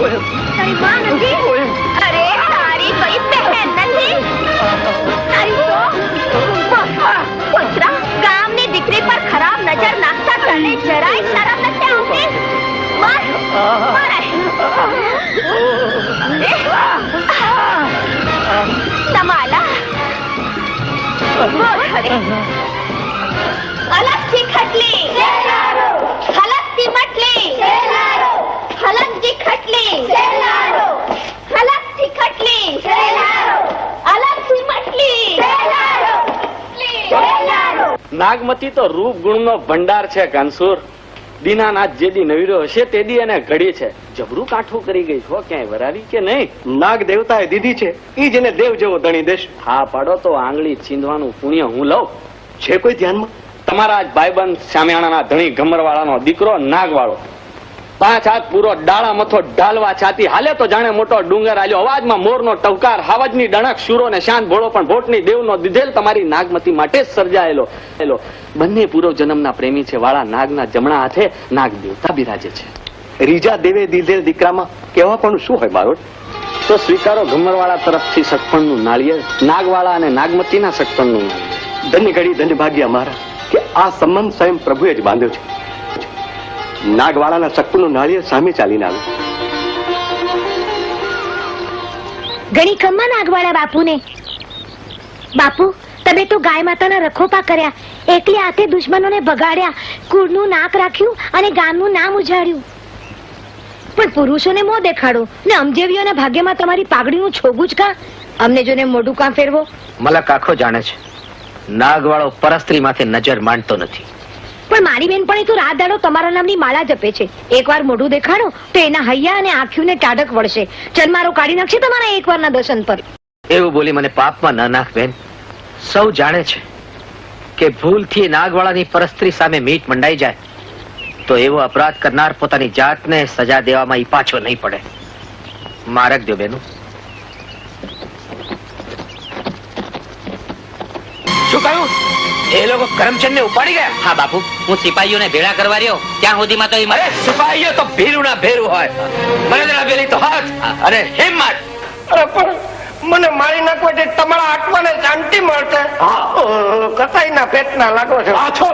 તારી માં નથી અરે તારી કોઈ બહેન નથી તારી તો પુત્રા ગામની દીકરી પર ખરાબ નજર નાખતા તને જરાય શરમ નથી આવતી માર મારે તમાલા બોલ હવે અલગથી ખટલી હલકથી મટલી હલકથી ખટલી હલકજી ખટલી અલગથી મટલી નાગમતી તો રૂપ ગુણનો ભંડાર છે કાનસુર. દીનાનાથ જે દી નવીરો હશે તે દી એને ઘડી છે. જબરું કાઠું કરી ગઈ છો ક્યાંય વરારી કે નહીં? નાગ દેવતાએ દીધી છે ઈ જ એને દેવ જેવો ધણી દેશ. હા પાડો તો આંગળી છીંધવાનું પુણ્ય હું લઉં. છે કોઈ ધ્યાનમાં? તમારા જ ભાઈબંધ શામિયાણાના ધણી ગમરવાળાનો દીકરો નાગવાળો. પાંચ હાથ પૂરો ડાળા મથો ઢાલવા છાતી. હાલે તો જાણે મોટો ડુંગર આલ્યો. અવાજમાં મોરનો ટવકાર, હાવજની ડણક, શુરો ને શાંત ભોળો પણ ભોટની દેવનો દીધેલ તમારી નાગમતી માટે જ સર્જાયેલો. એલો બંને પૂર્વ જન્મના પ્રેમી છે. વાળા નાગના જમણા હાથે નાગ દેવતા બિરાજે છે. રીજા દેવે દીધેલ દીકરામાં કેવા પણ શું હોય મારો તો સ્વીકારો ઘુમરવાળા તરફથી સગપણનું નાળિયેર, નાગવાળા અને નાગમતીના સગપણનું ધન્ય ઘડી, ધન્ય ભાગ્ય અમારા કે આ સંબંધ સ્વયં પ્રભુએ જ બાંધ્યો છે. નાગવાળાના સકપનું નાળિયેર સામે ચાલીને આવ્યું ઘણી ખમ્મા નાગવાળા બાપુને. બાપુ તમે તો ગાય માતાના રખોપા કર્યા. એકલી હાથે દુશ્મનોને ભગાડ્યા કુળનું નાક રાખ્યું અને ગામનું નામ ઉજાડ્યું પણ પુરુષોને મો દેખાડો? ને અમજેવીઓના ભાગ્યમાં તમારી પાઘડીનું છોગું જ કા? અમને જોને મોઢું કાં ફેરવો? મલક આખો જાણે છે. નાગવાળો પરસ્ત્રી માથે નજર માંડતો નથી. પણ મારી બેનપણી તો રાત દાડો તમારા નામની માળા જપે છે. એકવાર મોઢું દેખાડો તો એના હૈયા અને આંખ્યુંને ટાઢક વળશે. ચરમારો કાઢી નાખશે તમારા એકવારના દર્શન પર. એવું બોલી મને પાપમાં ન નાખ બેન. સૌ જાણે છે કે ભૂલથી નાગવાળાની પરસ્ત્રી સામે મીટ મંડાઈ જાય તો એવો અપરાધ કરનાર પોતાની જાતને સજા દેવામાં ઈ પાછો નહીં પડે. મારક દો બેનું. શું કહ્યું? એ લોકો કરમચંદ ને ઉપાડી ગયા. હા બાપુ હું સિપાહીઓને ભેળા કરવા રહ્યો. ત્યાં સુધીમાં તો એ મારે સિપાહીઓ તો ભીરું ના ભેરું હોય. મને બેલી તો હાથ. અને હિંમત. અરે પણ મને મારી નાખવાથી તમારા આત્માને શાંતિ મળશે? કસાઈના પેટના લાગો છો?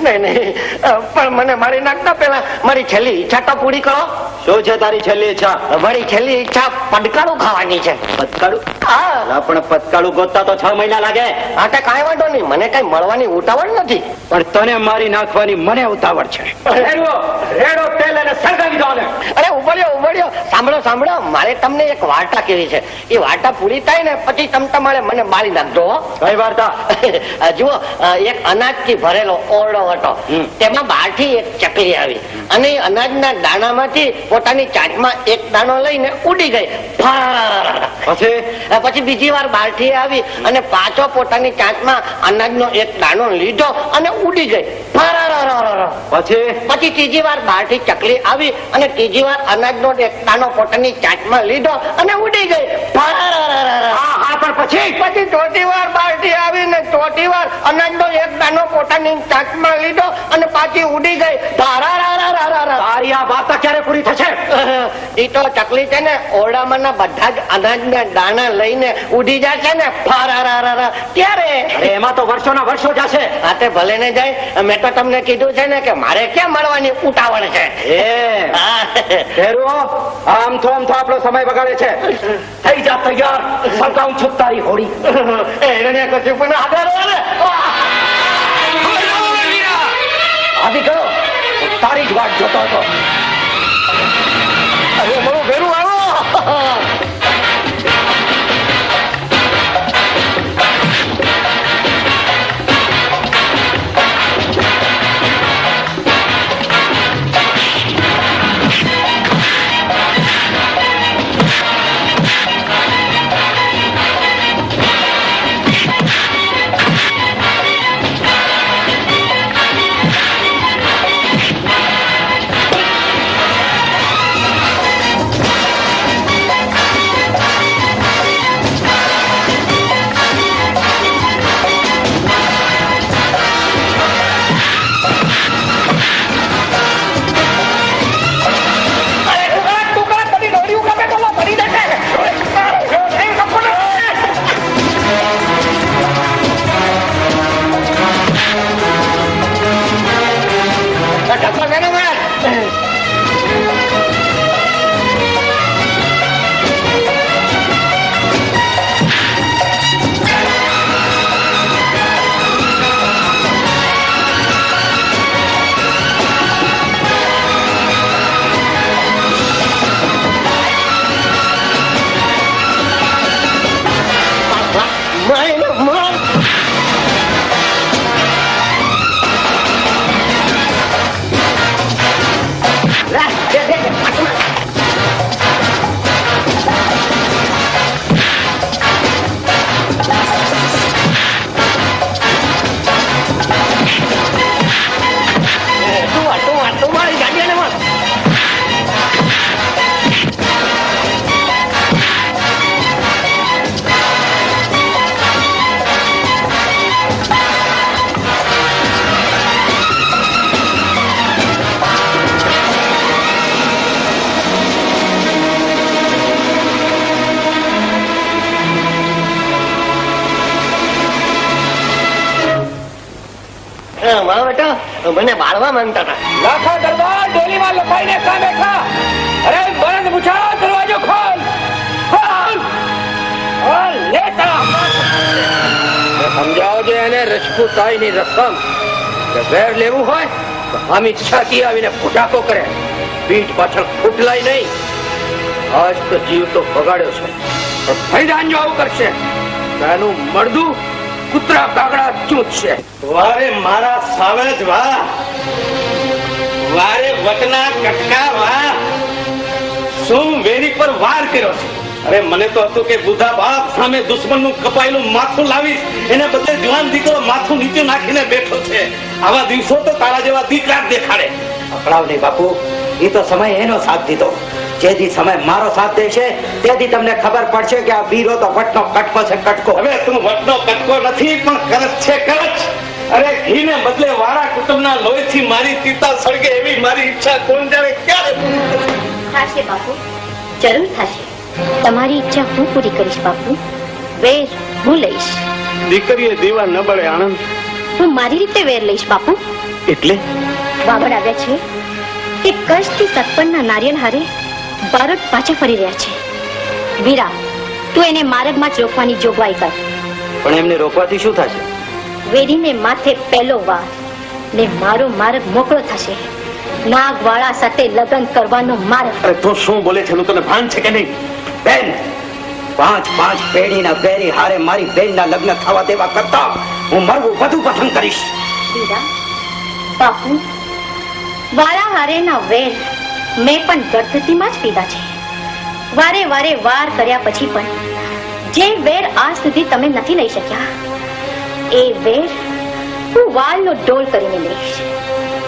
નહીં નહીં. પણ મને મારી નાખતા પહેલા મારી છેલ્લી ઈચ્છા તો પૂરી કરો. શું છે તારી છેલ્લી ઈચ્છા? મારી છેલ્લી ઈચ્છા પટકાળું ખાવાની છે. પટકાળું? હા. પણ પટકાળું ગોતતા તો છ મહિના લાગે. હા તે કાંઈ વાંધો નહીં. મને કઈ મળવાની ઉતાવળ નથી. પણ તને મારી નાખવાની મને ઉતાવળ છે. રેડો રેડો તેલ અને સળગાવી દો અરે ઉભર્યો ઉભળ્યો સાંભળો સાંભળો. મારે તમને એક વાર્તા કેવી છે. એ વાર્તા પૂરી થાય ને પછી તમ તમારે મને મારી નાખજો હો. કઈ વાર્તા? જુઓ એક અનાજથી ભરેલો ઓરડો હતો. તેમાં બારથી એક ચકલી આવી. અને અનાજના દાણામાંથી પોતાની ચાંચમાં એક દાણો લઈને ઉડી ગઈ. પછી? પછી બીજી વાર બાલટી આવી અને પાછો પોતાની ચાંચમાં અનાજનો એક દાણો લીધો અને ઉડી ગઈ. પછી? પછી ત્રીજી વાર બાલટી ચકલી આવી અને ત્રીજી વાર અનાજનો એક દાણો પોતાની ચાંચમાં લીધો અને ઉડી ગઈ. ફાર. પણ પછી પછી ચોથી વાર બહારથી આવીને ચોથી વાર અનાજનો એક દાણો પોતાની ચાંચમાં લીધો અને પાછી ઉડી ગઈ ધારારારારારા. તારી આ વાર્તા ક્યારે પૂરી થશે તો ચકલી છે ને ઓરડામાંના બધા જ અનાજના દાણા લઈને ઉડી જશે ને. ત્યારે અરે એમાં તો વર્ષોના વર્ષો જશે. હા તે ભલે ને જાય મેં તો તમને કીધું છે ને કે મારે ક્યાં મળવાની ઉતાવળ છે? એ. આમ તો આમ તો આપણો સમય બગાડે છે. થઈ જા તૈયાર. સળગાવું છું તારી હોળી એને કશું પણ આધાર. આવી ગયો તારી જ વાત જોતો હતો. મને બાળવા માંગતા હતા. લાખા દરબાર ડોલીમાં લખાઈને કાં બેઠા અરે, બંધ મુછા દરવાજો ખોલ. ખોલ. ખોલ, લે તારા સમજાવજો એને રજપૂતાઈની રસમ કે વેર લેવું હોય, તો હામી છાતી આવીને ફૂટાકો કરે. પીઠ પાછળ ફૂટલાય નહીં. આજ તો જીવ તો બગાડ્યો છે. પણ ફૈદાન જો આવું કરશે એનું મળદું કૂતરા કાગડા ચૂંટશે વારે મારા સાવજ વાહ. વારે વટના કટકા વાહ. શું વેરી પર વાર કર્યો છે? અરે, મને તો હતું કે બુધા બાપ સામે દુશ્મનનું કપાયેલું માથું લાવીશ. એને બદલે જવાન દીકરો માથું નીચે નાખીને બેઠો છે. આવા દિવસો તો તારા જેવા દીકરા દેખાડે. અકળાવ નહીં બાપુ, એ તો સમય એનો સાથ દીધો. જેથી સમય મારો સાથ દેશે તેથી તમને ખબર પડશે કે આ વીરો તો વટનો કટકો છે કટકો. હવે તું વટનો કટકો નથી પણ કરચ છે કરચ અરે ઘીને બદલે વાળા કુટુંબના લોહીથી મારી પિતા સળગે એવી મારી ઈચ્છા કોણ જાણે ક્યારે થશે બાપુ જરૂર થશે. તમારી ઈચ્છા હું પૂરી કરીશ બાપુ. વેર હું લઈશ. દીકરીએ દીવા ન બળે આનંદ હું મારી રીતે વેર લઈશ બાપુ. એટલે? વાગડ આવ્યા છે. એ કચ્છથી સતપણના નારિયેળ હારે બારોટ પાછા ફરી રહ્યા છે. વીરા તું એને માર્ગમાં જ રોકવાની જોગવાઈ કર. પણ એમને રોકવાથી શું થશે? વેરીને માથે પહેલો વાર ને મારો માર્ગ મોકળો થશે. નાગવાળા સાથે લગ્ન કરવાનો માર્ગ. અરે તું શું બોલે છે? તને ભાન છે કે નહીં? બેન પાંચ પાંચ પેઢીના બેરી હારે મારી બેનના લગ્ન થવા દેવા કરતા હું મરવું વધુ પસંદ કરીશ. વીરા બાપુ વાળા હારેના વેર મેં પણ ગર્ભવતીમાં જ પીધા છે. વારે વારે વાર કર્યા પછી પણ જે વેર આજ સુધી તમે નથી લઈ શક્યા, એ વેર હું વાળનો ડોલ કરીને લઈશ.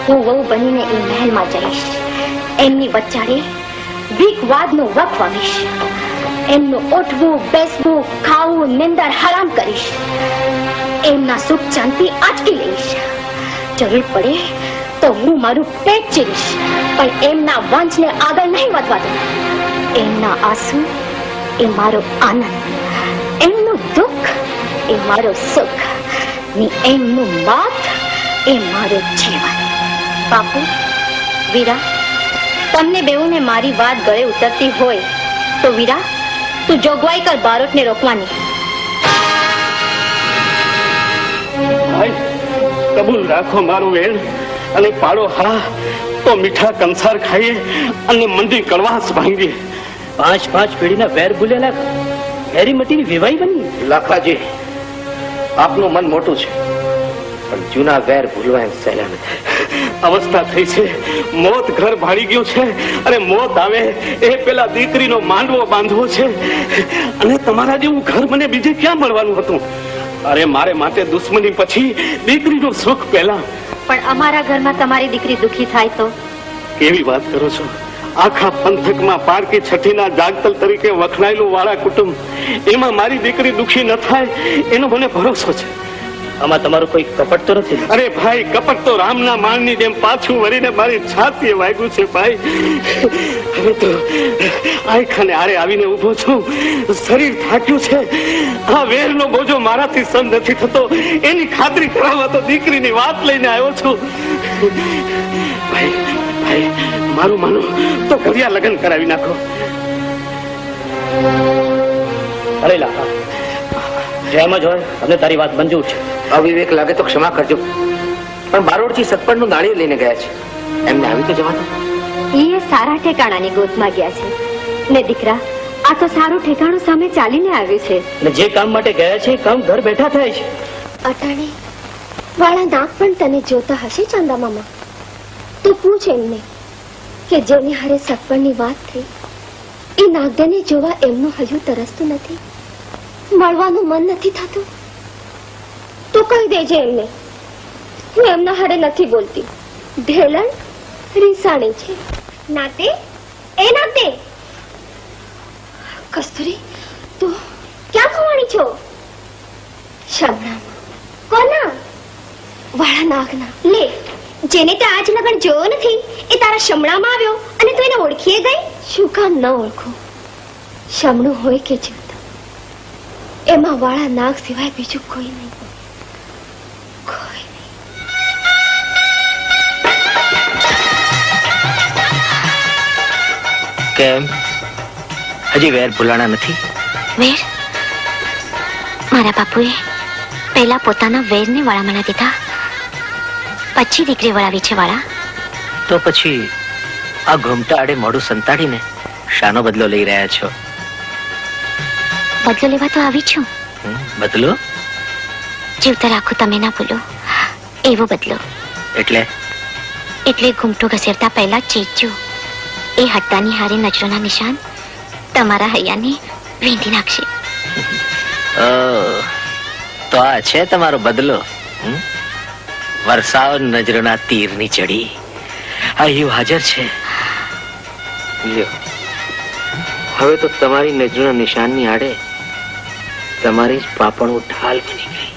હું વહુ બનીને એ મહેલમાં જઈશ. એમની વચ્ચારે વિકવાદનો વખ વાવીશ. એમનું ઉઠવું, બેસવું, ખાવું નિંદર હરામ કરીશ. એમના સુખ શાંતિ આટકી લઈશ. જરૂર પડે તો હું મારું પેટ ચીરીશ. પણ એમના વંશને આગળ નહીં વધવા દઉં. એમના આંસુ એ મારો આનંદ. એમનું દુઃખ એ મારો સુખ. ને એમનું માત એ મારું જીવન. બાપુ, વીરા, તમને બેઉને મારી વાત ગળે ઉતરતી હોય તો વીરા, તું જોગવાઈ કર બારોટને રોકવાની. કબૂલ રાખો મારું વેણ. અને પાડો હા તો મીઠા કંસાર ખાઈએ અને મંદિર કડવાશ ભાંગીએ પાંચ પાંચ પેઢીના વેર ભૂલેલા વેરી મટીની વિવાહી બની. લાખાજી આપનું મન મોટું છે પણ જૂના વેર ભૂલવા એમ સહેલા અવસ્થા થઈ છે મોત ઘર ભાડી ગયું છે અને મોત આવે એ પેલા દીકરીનો માંડવો બાંધવો છે. અને તમારા જેવું ઘર મને બીજે ક્યાં મળવાનું હતું? અરે મારે માટે દુશ્મની પછી દીકરીનું સુખ પહેલા. પણ અમારા ઘરમાં તમારી દીકરી દુખી થાય તો? કેવી વાત કરો છો? આખા પંથકમાં પારકી છઠ્ઠીના જાગતલ તરીકે વખણાયેલું વાળા કુટુંબ, એમાં મારી દીકરી દુખી ન થાય, એનો મને ભરોસો છે. આમાં તમારું કોઈ કપટ તો નથી? અરે ભાઈ કપટ તો રામના માળની જેમ પાછું વળીને મારી છાતીએ વાગ્યું છે ભાઈ. હવે તો આયખાને આરે આવીને ઊભો છું. શરીર થાક્યું છે. આ વેરનો બોજો મારાથી સહન નથી થતો. એની ખાતરી કરાવવા તો દીકરીની વાત લઈને આવ્યો છું. ભાઈ ભાઈ મારું માનો તો ઘડિયા લગ્ન કરાવી નાખો. અરે લાખા જેમ જ હોય અમને તારી વાત મંજૂર છે. અવિવેક લાગે તો ક્ષમા કરજો. પણ બારોડથી સતપણનું નાળિયેર લઈને ગયા છે. એમને આવી તો જવા દો. એ સારા ઠેકાણાની ગોતમાં ગયા છે. ને દીકરા આ તો સારું ઠેકાણું સામે ચાલીને આવ્યું છે. ને જે કામ માટે ગયા છે એ કામ ઘર બેઠા થાય છે. અટાણે વાળા નાક પણ તને જોતા હશે ચાંદા મામા? તો પૂછ એમને કે જેની હારે સગપણની વાત થઈ એ નાગદાને જોવા એમનું હજુ તરસતું નથી? મળવાનું મન નથી થતું. તો કહી દેજે એમને. હું એમના હારે નથી બોલતી. ઢેલણ રીસાણી છે. નાતે? એ નાતે? કસ્તુરી, તું ક્યાં ખવાણી છો? શમણામાં કોના? વાળા નાગના. લે, જેને તે આજ લગન જોયો નથી, એ તારા શમણામાં આવ્યો અને તું એને ઓળખીએ ગઈ? શું કામ ન ઓળખું? શમણું હોય કે જૂત એમાં વાળા નાગ સિવાય બીજું કોઈ નહીં. કેમ? હજી વેર ભૂલાણા નથી? વેર? મારા બાપુએ પહેલા પોતાના વેરને વાળામાં લાગી પછી દીકરી વળાવી છે વાળા. તો પછી આ ઘૂમતા આડે મોડું સંતાડીને શાનો બદલો લઈ રહ્યા છો? બદલો લેવા તો આવી છું. બદલો? જીવતા રાખો તમે ના ભૂલો. એવો બદલો. એટલે? એટલે ઘૂમટો ઘસેરતા પહેલા ચીજજો. એ હટ્ટાની હારે નજરોના નિશાન તમારા હૈયાને વીંધી નાખશે. તો આ છે તમારો બદલો? વરસાવ નજરોના તીરની ચડી. અહીં યુ હાજર છે. લ્યો. હવે તો તમારી નજરોના નિશાનની આડે તમારી જ પાપણો ઢાલ બની ગઈ.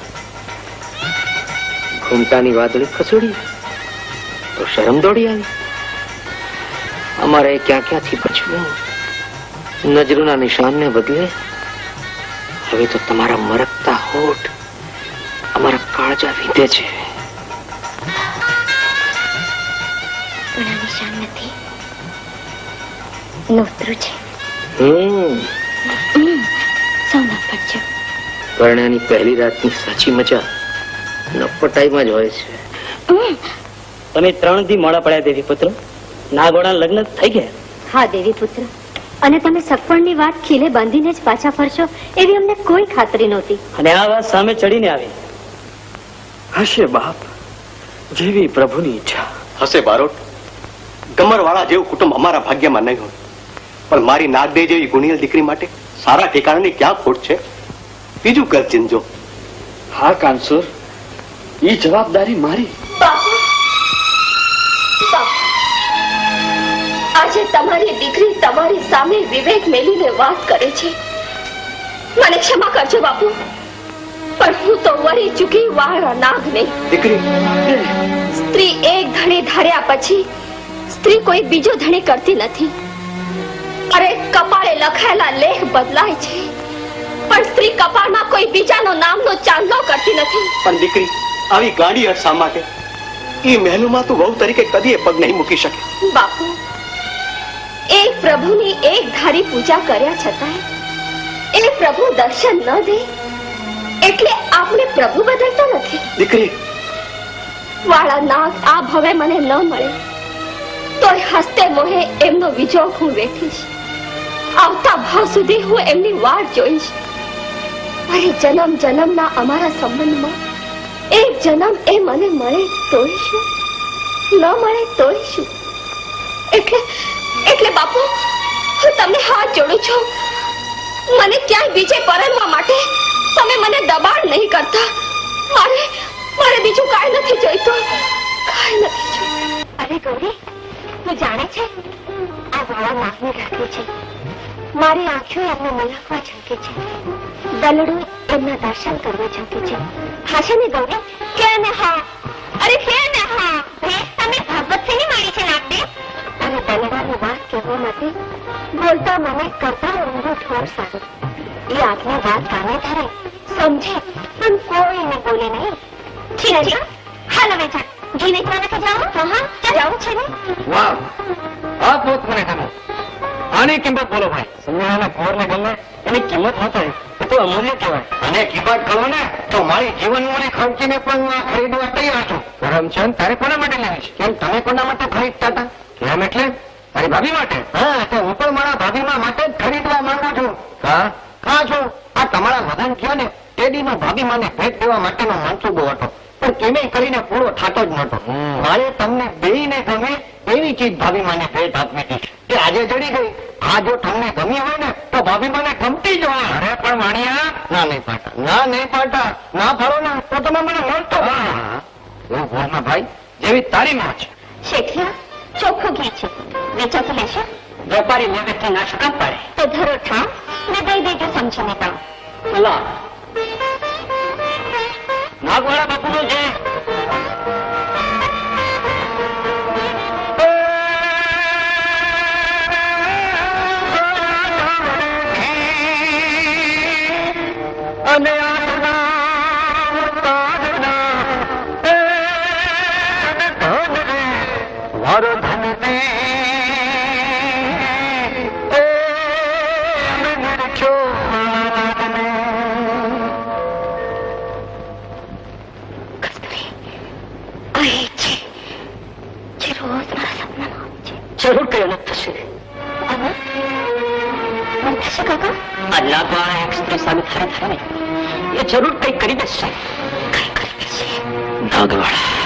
ઘૂમતાની વાદળી ખસોડી. તો શરમ દોડી આવી. અમારે ક્યાં ક્યાંથી બચવું? નજરોના નિશાનને બદલે હવે તો તમારા મરકતા હોઠ અમારા કાળજા વીતે છે. પણ આ નિશાન નથી. નોતરું છે. હમ. સૌના ન પડજો પરણાની પહેલી રાતની સાચી મજા નપટાઈમાં જ હોય છે. તમે ત્રણથી મોડા પડ્યા દેવી પુત્ર. નાગોડા લગ્ન થઈ ગયા. હા દેવી પુત્ર. અને તમે સગપણની વાત ખીલે બાંધીને જ પાછા ફરશો એવી અમને કોઈ ખાતરી નહોતી. અને આ વાત સામે ચડીને આવી. હશે બાપ જેવી પ્રભુની ઈચ્છા. હશે બારોટ. ગમરવાળા જેવું કુટુંબ અમારા ભાગ્યમાં નહીં હોય. પણ મારી નાગદે જેવી ગુણિયલ દીકરી માટે સારા ઠેકાણાની ક્યાં ખોટ છે? બીજું કર ચિંજો. હા કાનસુર. એ જવાબદારી મારી. આજે તમારી દીકરી તમારી સામે વિવેક મેલીને વાત કરે છે. મને ક્ષમા કરજો બાપુ. પણ હું તો વળી ચૂકી વાળા નાગ નહીં. દીકરી. સ્ત્રી એક ધણી ધાર્યા પછી સ્ત્રી કોઈ બીજો ધણી કરતી નથી. અરે કપાળે લખાયેલા લેખ બદલાય છે. પણ સ્ત્રી કપાળમાં કોઈ બીજાનો નામનો ચાંદલો કરતી નથી. પણ દીકરી આવી ગાડી અરસા માટે? એ મહેલુમાં તું વહુ તરીકે કદીએ પગ નહીં મૂકી શકે. બાપુ એ પ્રભુની એક ધારી પૂજા કર્યા છતાંય એ પ્રભુ દર્શન ન દે એટલે આપણે પ્રભુ બદલતા નથી. દીકરી વાળા નાગ આ ભવે મને ન મળે. તોય હસ્તે મોહે એમનો વિજોગ હું વેઠીશ. આવતા ભાવ સુધી હું એમની વાટ જોઈશ. અરે જન્મ, જન્મના અમારા સંબંધમાં? એક જન્મ એ મને મળે તોય શું ન મળે તોય શું એટલે એટલે બાપુ, હું તમને હાથ જોડું છું. મને ક્યાંય બીજે પરણવા માટે તમે મને દબાણ નહીં કરતા. મારે મારે બીજું કાંઈ નથી જોઈતું. કાંઈ નથી જોઈતું. અરે ગૌરી, તું જાણે છે? આ વાળા નાકની રાખી છે. મારી આંખો એમને મલાકવા ઝંકે છે. દલડું એમના દર્શન કરવા જતી છે. હાશે ને ગૌરી કે ને હા? અરે કે ને હા? ભેસ તમે ભાગવત શેની મારી છે નાગદે અને દલડાની વાત કહેવા માટે બોલતા મને કરતા ઊંધો ઠોર સારો. એ આટલી વાત કાને ધરે? સમજે? પણ કોઈને બોલે નહીં. ઠીક છે. હાલો હવે જા ઘી વેચવા નથી જાવું હા. હા છે ને? વાહ. આ પોત મને ગમે આની કિંમત બોલો ભાઈ? સંજ્ઞાના પોરને ગમે એની કિંમત ન થાય એ તો અમૂલ્ય કહેવાય અને કિંમત કરો ને તો મારી જીવન મૂડી ખર્ચીને પણ આ ખરીદવા તૈયાર છું. કરમચંદ તારે કોના માટે લેવી છે? કેમ તમે કોના માટે ખરીદતા હતા? કેમ એટલે? મારી ભાભી માટે? હા તો હું પણ મારા ભાભીમાં માટે જ ખરીદવા માંગુ છું. હા? હા છું આ તમારા વધન થયા ને તેડીમાં ભાભી માને ભેટ દેવા માટેનો મનસૂબો હતો. પણ કેમે કરીને પૂરો થતો જ નહોતો. મારે તમને બેયને ગમે એવી ચીજ ભાભી માને ભેટ આપવી હતી. તે આજે જડી ગઈ. આ જો તમને ગમી હોય ને તો ભાભી મને ગમતી જ હોય. અરે પણ વાણિયા ના નહીં પાટા ના નહીં પાટા ના ફરો ને તો તમે મને મળતો એવું ભાઈ જેવી તારી મોજ શેઠિયા ચોખ્ખું ઘી છે. વેચાતું લેશો વેપારી લેવેથી ના શું કામ પડે. તો ધરો ઠામ ને દઈ દેજો સમજીને પણ. અલા નાગવાળા બાપુનું છે જરૂર પ્રેરક થશે અલ્લા બા એક્સપ્રેસ સામે થયા થયા કરી દેશે કંઈક કરી દેશે ભાગવાડા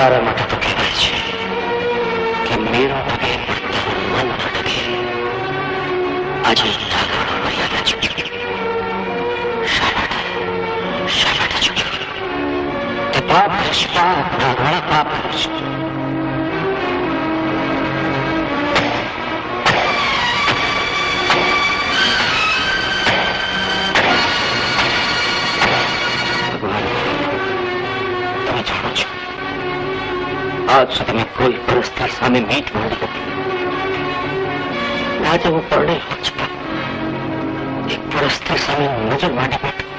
તારા માટે તો કહેવાય છે કે મેરા પગે મન ન આજે ચૂક્યો. તે પાપ હશે પાપ નાગવાળા પાપ કરશે આજ સુધી કોઈ પરિસ્થિતિ સામે મીટ માંડી હતી આજે હું પરણે એક પરિસ્થિતિ સામે નજર માંડી બેઠો.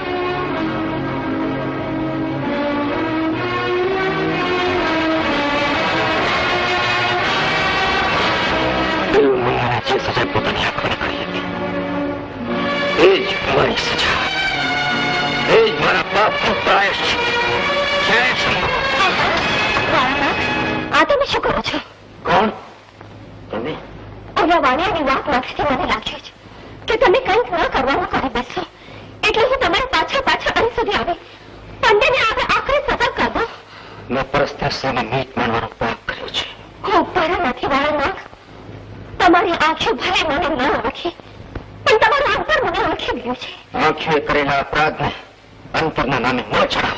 અપરાધને અંતરના નામે ન ચડાવ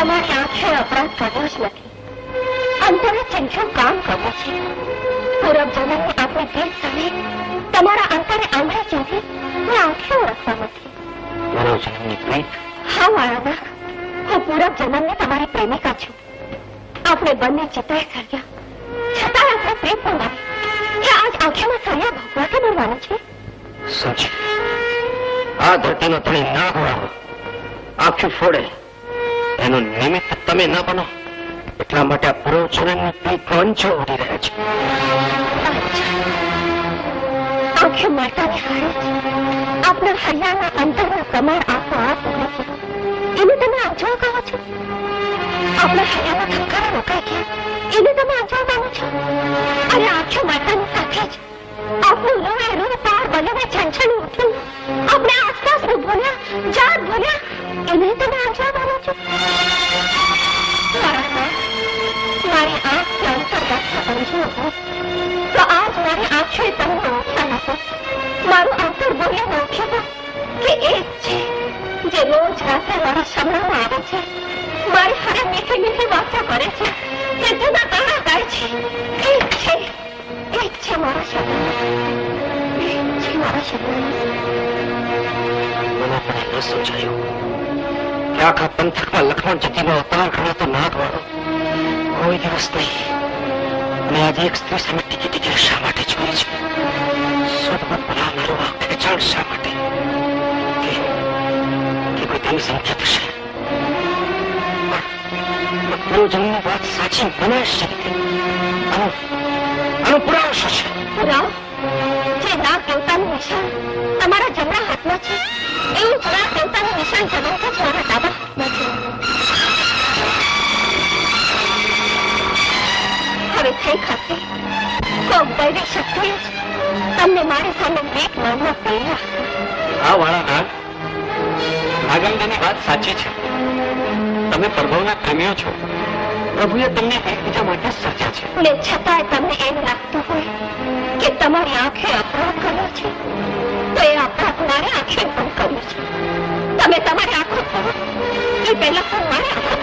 તમારી આંખે અપરાધ કર્યો જ નથી. અંતરે ચંચું કામ કરવું છે. પૂરબ જમાને આપણે ભેટ સામે તમારા અંતરે આંગળી જતી મેં આંખે ઓળખતા નથી માનવ જન્મની પ્રીત? હા વાળાના હું પૂરબ જન્મની તમારી પ્રેમિકા છું. આપણે બંને ચિતાય કર્યા. છતાં આપણે પ્રેમ પણ આજ આંખોમાં સળિયા ભોગવા કે છે? સાચી. આ ધરતીનો તમે ના હોવાવો આખી ફોડે એનું નિમિત્ત તમે ન બનો. એટલા માટે આ પૂર્વ જન્મની પ્રીત ઉડી રહ્યા છે. આંખો મળતાની હારે આપણા હૈયાના અંતરના કમર આપોઆપ એને તમે અજવા કહો છો? આપણા હૈયાના એને તમે અજવા માનો છો? અને આખો માતા મળતાની સાથે જ. મારી આંખ સમજો તો આજ મારી આંખે તમને ઓળખ્યા નથી મારું અંતર બોલ્યા ઓળખ્યું કે એક છે જે રોજ રાત્રે મારા આવે છે મારી હારે મીઠી મીઠી વાતો આખા પંથકમાં લખમણ જતીનો અવતાર ગણાતો નાગ વાળો કોઈ દિવસ નહીં અને આજે એક સ્ત્રી સામે ટીકી શા માટે જોઈ છે સદમત બનાવનારો આ ખેંચાણ શા માટે કે કોઈ તેની સંખ્યા થશે પૂર્વજન્મની વાત સાચી બનાવી છે આનો પુરાવો શું છે પુરાવો જે ના દેવતાનું નિશાન તમારા જમણા હાથમાં છે એવું જ દેવતાનું નિશાન જમણતા જ મારા ડાબા થઈ ખસે કોક દૈવી શક્તિએ જ તમને મારી સામે એક નામના પ્રેર્યા આ વાળા નાગ નાગંગાની વાત સાચી છે. તમે પ્રભુના પ્રેમીઓ છો. પ્રભુએ તમને એકબીજા માટે સર્જા સર્જ્યા છે. ને છતાંય તમને એમ લાગતું હોય કે તમારી આંખે અપરાધ કર્યો છે તો એ અપરાધ મારી આંખે પણ કર્યો છે. તમે તમારી આંખો ખોલો. એ પહેલા પણ મારે આંખો